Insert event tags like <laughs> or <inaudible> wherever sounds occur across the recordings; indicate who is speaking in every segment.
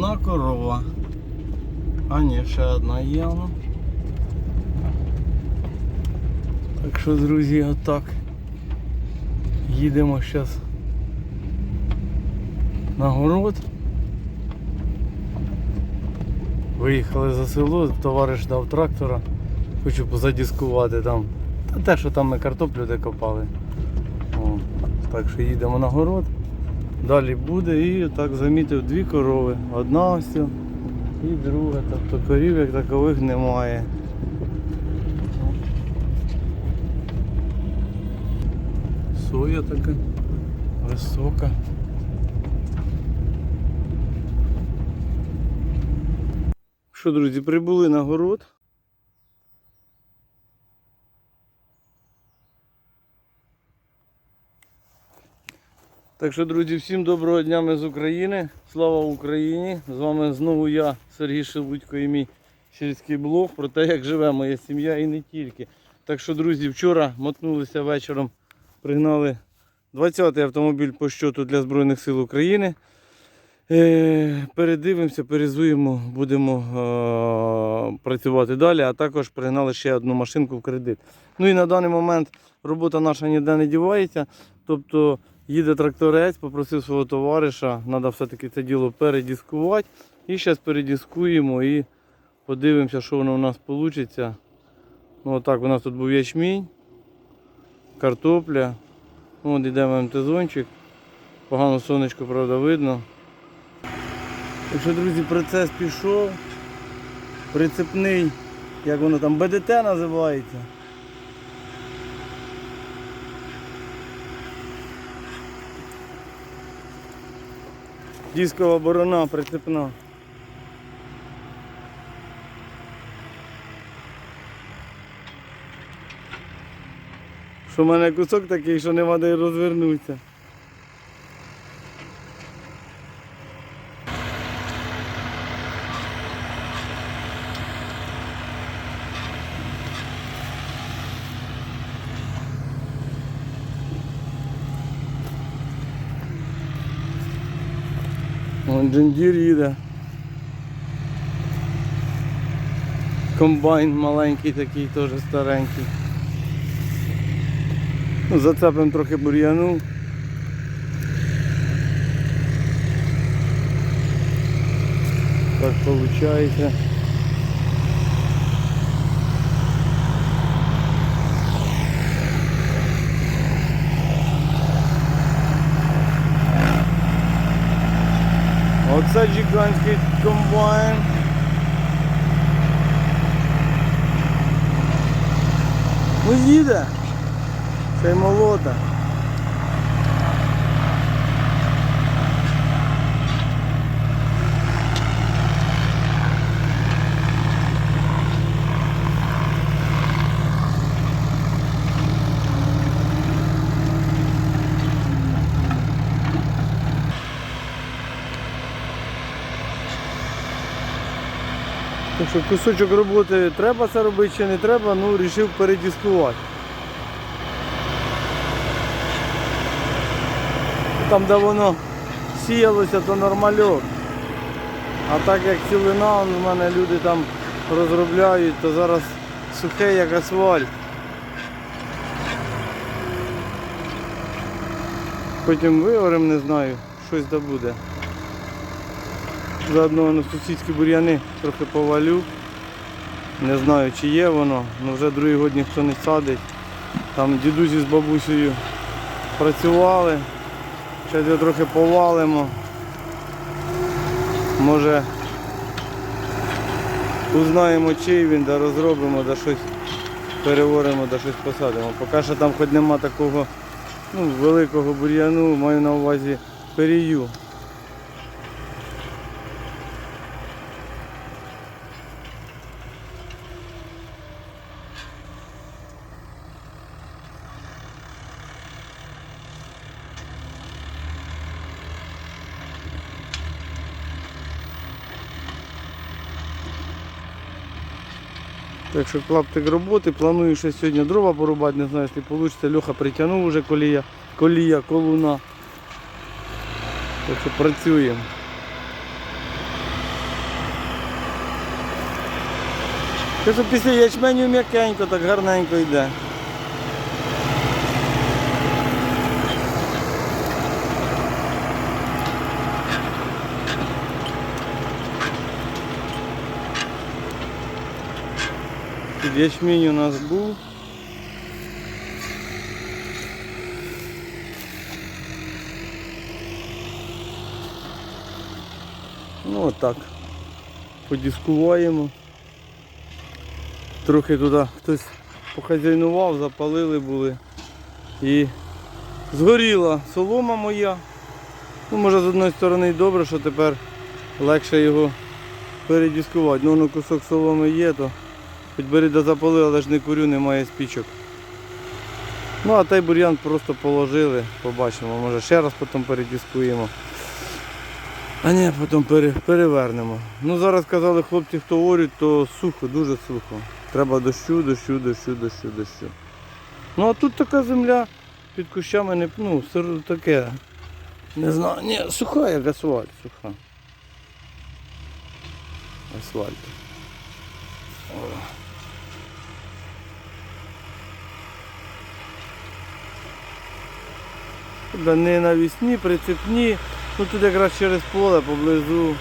Speaker 1: Одна корова. А ні, ще одна є. Так що, друзі, отак. Їдемо зараз на город. Виїхали за село, товариш дав трактора. Хочу позадіскувати там. Та те, що там ми картоплю де копали. О, так що їдемо на город. Далі буде і так замітив дві корови. Одна ось і друга. Тобто корів як такових немає. Соя така висока. Що, друзі, прибули на город. Так що, друзі, всім доброго дня ми з України. Слава Україні! З вами знову я, Сергій Шелудько і мій сільський блог про те, як живе моя сім'я і не тільки. Так що, друзі, вчора мотнулися вечором, пригнали 20-й автомобіль по щоту для Збройних сил України. Е, Передивимося, перезуємо, будемо е, працювати далі, а також пригнали ще одну машинку в кредит. Ну і на даний момент робота наша ніде не дівається. Тобто їде тракторець, попросив свого товариша, треба все-таки це діло передіскувати. І зараз передіскуємо і подивимося, що воно у нас вийде. Ну, отак у нас тут був ячмінь, картопля. Ну, От йдемо МТ-зончик. Погано сонечко, правда, видно. Так що, друзі, процес пішов. Прицепний, як воно там, БДТ називається. Дискова борона прицепна. Що в мене кусок такий, що нема де розвернутися. Вон джендір їде. Комбайн маленький такий, теж старенький. Ну, зацепимо трохи бур'яну. Так виходить. Оце гігантський комбайн. Ну їде. Це й що кусочок роботи треба це робити чи не треба, ну вирішив передіскувати. Там де воно сіялося, то нормальок. А так як цілина, в мене люди там розробляють, то зараз сухе як асфальт. Потім виорем, не знаю, щось да буде. Заодно на сусідські бур'яни трохи повалю. Не знаю чи є воно, але вже другий год ніхто не садить. Там дідусі з бабусею працювали. Зараз його трохи повалимо. Може узнаємо чий він, да розробимо, да щось переворимо, да щось посадимо. Поки що там хоч нема такого ну, великого бур'яну, маю на увазі перію. Так що клаптик роботи, планую ще сьогодні дрова порубати, не знаю, якщо вийде. Льоха притягнув вже колія, колія, колуна. Так що працюємо. Після ячменю м'якенько, так гарненько йде. Ячмінь у нас був. Ну отак. Подіскуваємо. Трохи туди хтось похазяйнував, запалили були. І згоріла солома моя. Ну, може з одної сторони і добре, що тепер легше його передіскувати. Ну, воно кусок соломи є, то хоч бери да запали, але ж не курю, немає спічок. Ну а той бур'ян просто положили, побачимо, може ще раз потім передіскуємо. А ні, потім пере, перевернемо. Ну зараз казали хлопці, хто орють, то сухо, дуже сухо. Треба дощу, дощу, дощу, дощу, дощу. Ну а тут така земля під кущами не ну, таке. Не знаю. Ні, суха як асфальт, суха. Асфальт. О. Да не навісні, прицепні. Ну тут якраз через поле поблизу.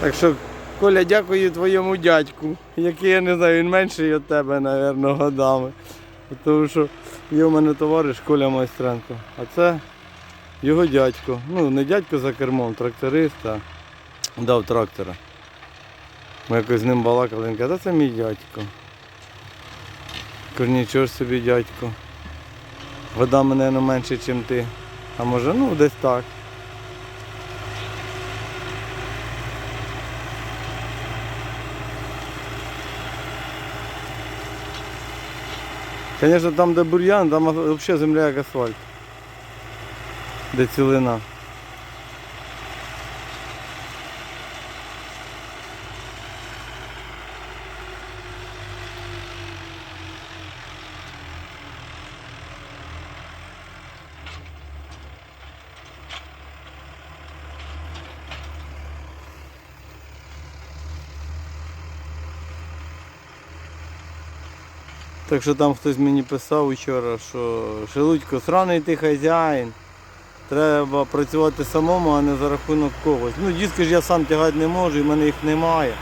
Speaker 1: Так що, Коля, дякую твоєму дядьку, який я не знаю, він менший від тебе, мабуть, годами. Тому що є в мене товариш Коля Майстренко, а це його дядько. Ну, не дядько за кермом, тракторист, а дав трактора. Ми якось з ним балакали, він каже, «Та це мій дядько. Кажу, собі дядько. Годами, мабуть, менше, ніж ти. А може, ну, десь так. Звісно, там, де бур'ян, там взагалі земля як асфальт. Де цілина. Так що там хтось мені писав вчора, що Шелудько, сраний ти хазяїн. Треба працювати самому, а не за рахунок когось. Ну, диски ж я сам тягати не можу, і в мене їх немає.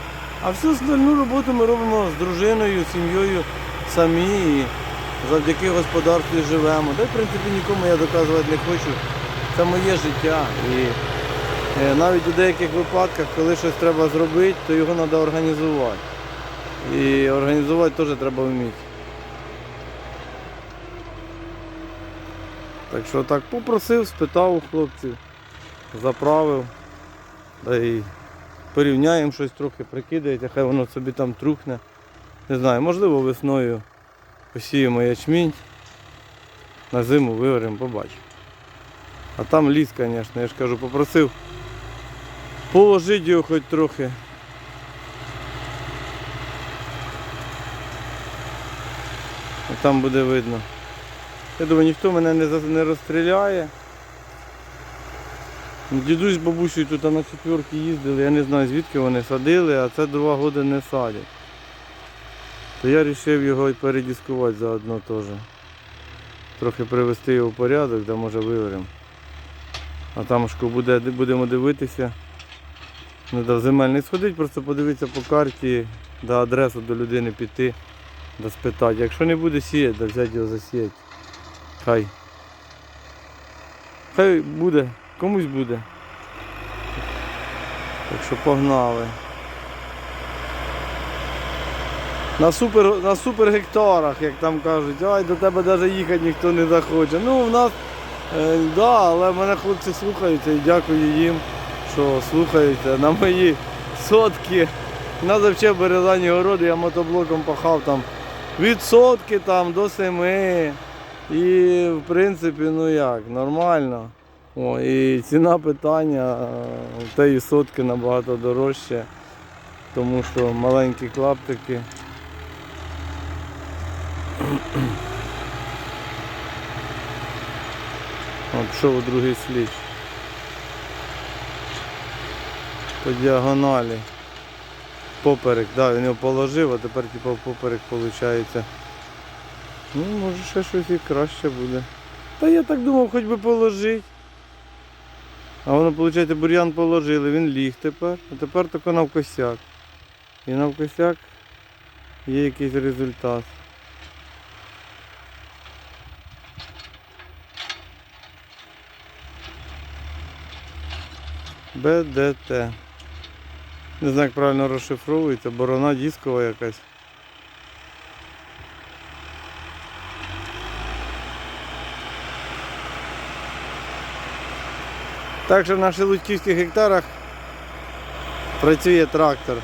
Speaker 1: А всю остальну роботу ми робимо з дружиною, сім'єю самі і завдяки господарству живемо. Та в принципі нікому я доказувати не хочу. Це моє життя. І е, навіть у деяких випадках, коли щось треба зробити, то його треба організувати. І організувати теж треба вміти. Так що так попросив, спитав у хлопців, заправив, да і порівняємо щось трохи, прикидаєте, хай воно собі там трухне. Не знаю, можливо весною посіємо ячмінь, на зиму виваримо, побачимо. А там ліс, звісно, я ж кажу, попросив положити його хоч трохи. Там буде видно. Я думаю, ніхто мене не, не розстріляє. Дідусь з бабусею тут на четверки їздили, я не знаю звідки вони садили, а це два роки не садять. То я вирішив його передіскувати заодно теж. Трохи привести його в порядок, де може виваримо. А там буде, будемо дивитися. Треба в земельний сходити, просто подивитися по карті, до адресу до людини піти, да спитати. Якщо не буде сіяти, да взяти його засіяти. Хай. Хай буде, комусь буде. Так що погнали. На супер, на супер гектарах, як там кажуть, ай, до тебе навіть їхати ніхто не захоче. Ну, в нас, е, да, але мене хлопці слухаються і дякую їм, що слухаються на мої сотки. У нас взагалі Березані городи, я мотоблоком пахав там від сотки там до семи. І в принципі, ну як, нормально. О, і ціна питання е, тієї сотки набагато дорожче. тому що маленькі клаптики. От пішов у другий слід. По діагоналі. Поперек, да, він його положив, а тепер типу поперек виходить. Ну, може ще щось і краще буде. Та я так думав, хоч би положити. А воно, виходить, бур'ян положили, він ліг тепер, а тепер тільки навкосяк. І навкосяк є якийсь результат. БДТ. Не знаю, як правильно розшифровується, борона дискова якась. Так що на шелудьківських гектарах працює трактор.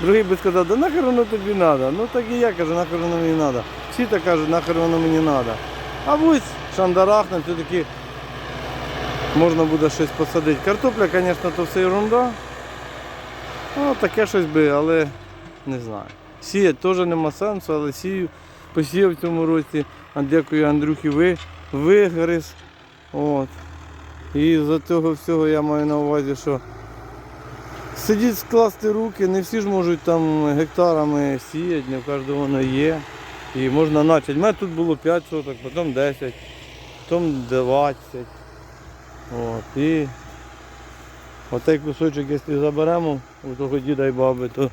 Speaker 1: Другий би сказав, да нахер воно тобі треба. Ну так і я кажу, нахер воно мені треба. Всі так кажуть, нахер воно мені треба. А ось шандарахнем все-таки можна буде щось посадити. Картопля, звісно, то все ерунда. Ну, таке щось би, але не знаю. Сіяти теж нема сенсу, але сію. Посіяв в цьому році. А дякую Андрюхі, ви вигриз. От. І за цього всього я маю на увазі, що сидіть скласти руки, не всі ж можуть там гектарами сіяти, не в кожного воно є. І можна почати. У мене тут було 5 соток, потім 10, потім 20. От. І отей кусочок, якщо заберемо у того діда і баби, то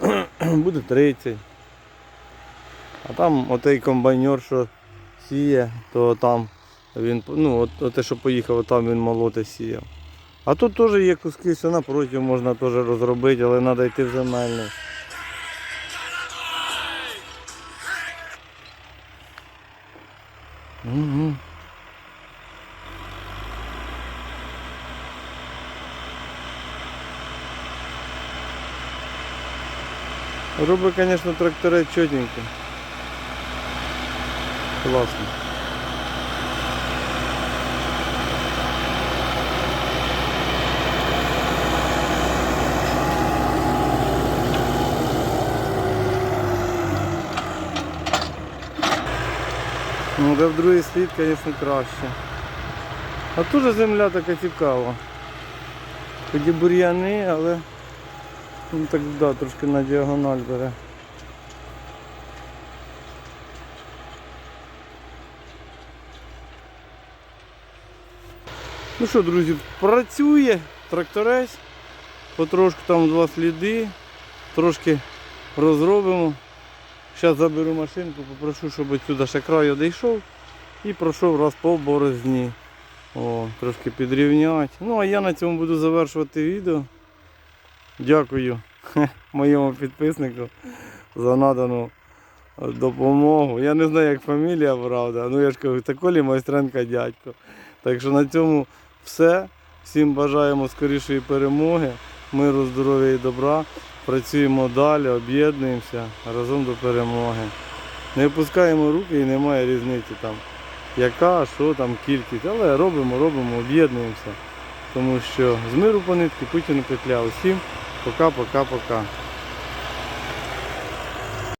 Speaker 1: <clears throat> буде 30. А там отей комбайнер, що сіє, то там він, ну, от, от те, що поїхав, там він молоте сіяв. А тут теж є куски, все напротив можна теж розробити, але треба йти в земельний. Угу. Робить, звісно, трактори чотенько. Класно. Ну, да в другий слід, звісно, краще. А тут земля така цікава. Тоді бур'яни, але ну, так да, трошки на діагональ бере. Ну що, друзі, працює тракторець, потрошку там два сліди, трошки розробимо. Зараз заберу машинку, попрошу, щоб сюди ще краю дійшов і пройшов раз по борозні. О, трошки підрівняти. Ну а я на цьому буду завершувати відео. Дякую <laughs> моєму підписнику за надану е, допомогу. Я не знаю, як фамілія, правда. Ну я ж кажу, це Колі майстренка дядько. Так що на цьому все. Всім бажаємо скорішої перемоги, миру, здоров'я і добра. Працюємо далі, об'єднуємося разом до перемоги. Не опускаємо руки і немає різниці там, яка, що там, кількість. Але робимо, робимо, об'єднуємося. Тому що з миру по нитки Путіну петля. Усім пока-пока-пока.